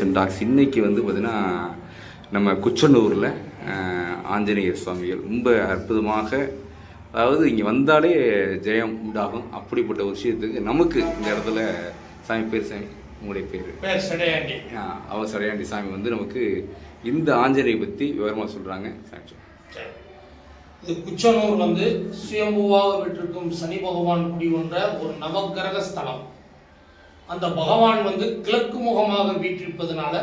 Tax இன்னைக்கு வந்து பார்த்தீங்கன்னா நம்ம குச்சனூரில் ஆஞ்சநேயர் சுவாமிகள். ரொம்ப அற்புதமாக அதாவது இங்கே வந்தாலே ஜெயம் உண்டாகும். அப்படிப்பட்ட ஒரு விஷயத்துக்கு நமக்கு இந்த இடத்துல சாமி பேர் சாமி உங்களுடைய பேர்? சடையாண்டி. அவர் சடையாண்டி. சாமி வந்து நமக்கு இந்த ஆஞ்சநேயை பற்றி விவரமாக சொல்கிறாங்க சாமி. இது குச்சனூர் வந்து சுயம்புவாக விட்டிருக்கும் சனி பகவான் குடிகொண்ட ஒரு நவக்கிரக ஸ்தலம். அந்த பகவான் வந்து கிழக்கு முகமாக வீற்றிருப்பதனால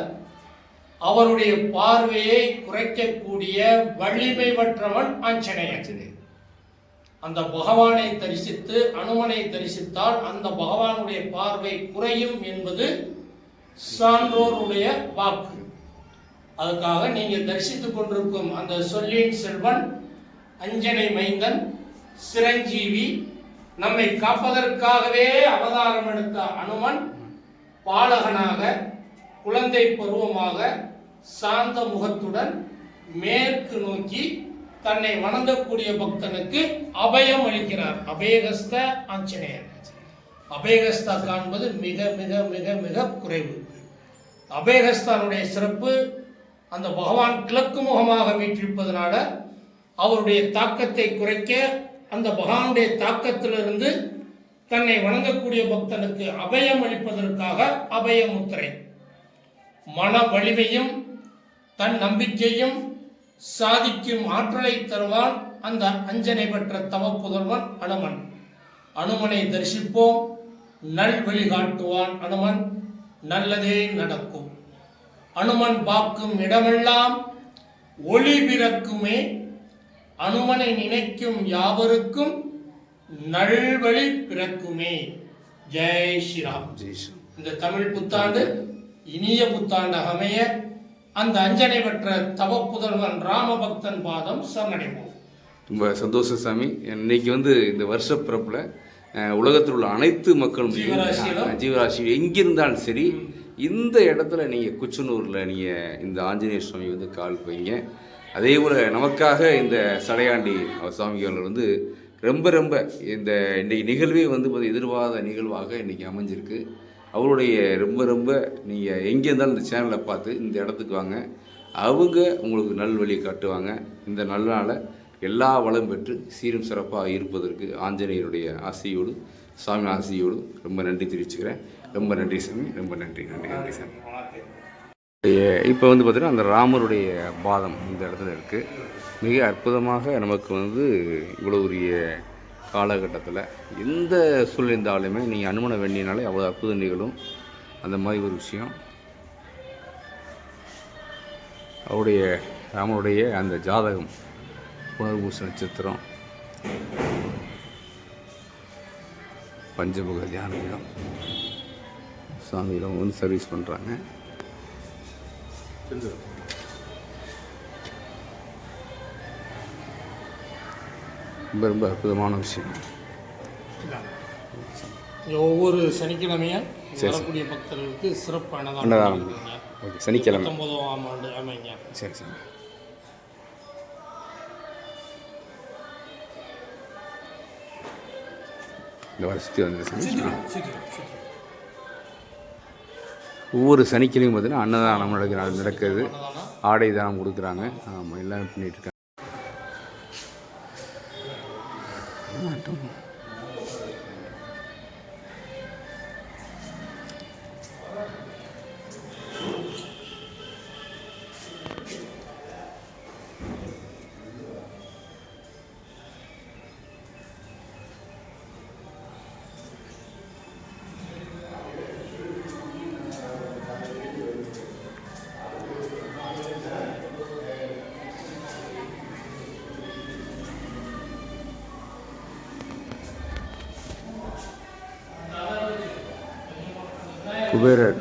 அவருடைய பார்வையை குறைக்கக்கூடிய வலிமை பெற்றவன் ஆஞ்சநேயன் அந்த பகவானை தரிசித்து அனுமனை தரிசித்தால் அந்த பகவானுடைய பார்வை குறையும் என்பது சான்றோருடைய வாக்கு. அதுக்காக நீங்கள் தரிசித்துக் கொண்டிருக்கும் அந்த சொல்லின் செல்வன் அஞ்சனை மைந்தன் சிரஞ்சீவி நம்மை காப்பதற்காகவே அவதாரம் எடுத்த அனுமன் பாலகனாக குழந்தை பருவமாக சாந்த முகத்துடன் மேற்கு நோக்கி தன்னை வணங்கக்கூடிய பக்தனுக்கு அபயம் அளிக்கிறார். அபயகஸ்த ஆஞ்சநேயர். அபயகஸ்தா காண்பது மிக மிக மிக மிக குறைவு. அபயகஸ்தானுடைய சிறப்பு அந்த பகவான் கிழக்கு முகமாக வீற்றிருப்பதனால அவருடைய தாக்கத்தை குறைக்க அந்த பகவானுடைய தாக்கத்திலிருந்து தன்னை வணங்கக்கூடிய பக்தனுக்கு அபயம் அளிப்பதற்காக அபய முத்திரை. மன வலிமையும் தன் நம்பிக்கையும் சாதிக்கும் ஆற்றலை தருவான் அந்த அஞ்சனை பெற்ற தவ புதல்வன் அனுமன். அனுமனை தரிசிப்போம் நல் வழிகாட்டுவான் அனுமன் நல்லதே நடக்கும். அனுமன் பார்க்கும் இடமெல்லாம் ஒளி பிறக்குமே அனுமனை நினைக்கும் யாவருக்கும் நல்வழி பிறக்குமே. ஜெய் ஸ்ரீராம். ஜெய் ஸ்ரீ இந்த தமிழ் புத்தாண்டு இனிய புத்தாண்டாக அமைய அந்த அஞ்சனை பெற்ற தவ புதல்வன் ராமபக்தன் பாதம் சரணடைவோம். ரொம்ப சந்தோஷம் சாமி. இன்னைக்கு வந்து இந்த வருஷ பிறப்பில் உலகத்தில் உள்ள அனைத்து மக்களும். ஜீவராசி எங்கிருந்தாலும் சரி இந்த இடத்துல நீங்கள் குச்சனூரில் நீங்கள் இந்த ஆஞ்சநேயர் சுவாமி வந்து கால் வைங்க. அதே போல் நமக்காக இந்த சடையாண்டி சுவாமிகள் வந்து ரொம்ப ரொம்ப இந்த இன்றைக்கி நிகழ்வே வந்து பார்த்து எதிர்பாராத நிகழ்வாக இன்றைக்கி அமைஞ்சிருக்கு. அவருடைய ரொம்ப ரொம்ப நீங்கள் எங்கே இருந்தாலும் இந்த சேனலை பார்த்து இந்த இடத்துக்கு வாங்க. அவங்க உங்களுக்கு நல்வழி காட்டுவாங்க. இந்த நல்ல எல்லா வளம் பெற்று சீரும் சிறப்பாக இருப்பதற்கு ஆஞ்சநேயருடைய ஆசையோடு சாமி ஆசையோடு ரொம்ப நன்றி தெரிவிச்சுக்கிறேன். ரொம்ப நன்றி சாமி ரொம்ப நன்றி. நன்றி நன்றி சாமி. இப்போ வந்து பார்த்திங்கன்னா அந்த ராமருடைய பாதம் இந்த இடத்துல இருக்குது மிக அற்புதமாக நமக்கு வந்து இவ்வளோ உரிய காலகட்டத்தில் எந்த சூழல் இருந்தாலுமே நீங்கள் அனுமனை வேண்டியனாலே அவ்வளோ அற்புதம் நிகழும். அந்த மாதிரி ஒரு விஷயம். அவருடைய ராமனுடைய அந்த ஜாதகம் புனர்பூச நட்சத்திரம் பஞ்சமுக தியானம் சாமியிடம் வந்து சர்வீஸ் பண்ணுறாங்க ரொம்ப ரொம்ப அற்புதமான விஷயம். ஒவ்வொரு சனிக்கிழமையும். வரக்கூடிய பக்தர்களுக்கு சிறப்பு அன்னதானம். ஓகே சனிக்கிழமை. பத்தொன்பதாம் ஆண்டு ஆமாங்க சரி சரி. இந்த வருஷத்து வந்து சீக்கிரம் சீக்கிரம் சீக்கிரம். ஒவ்வொரு சனிக்கிழமையும் பார்த்தீங்கன்னா அன்னதானம் நடக்கிறது நடக்குது. ஆடை தானம் கொடுக்குறாங்க. ஆமாம் எல்லாமே பண்ணிட்டு குபேரர்.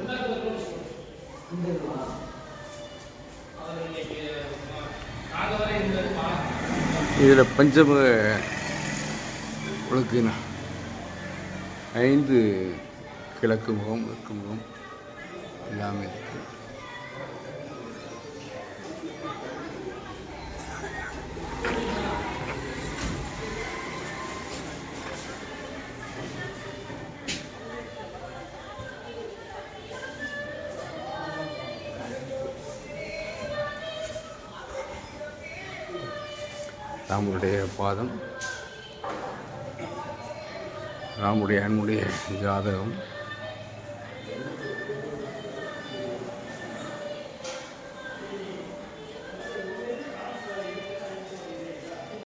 இதில் பஞ்சமுக உலக்குனா ஐந்து கிழக்கு முகம் மேற்கு முகம் எல்லாமே இருக்குது. ராமருடைய பாதம் ராமுடைய அன்புடைய ஜாதகம்.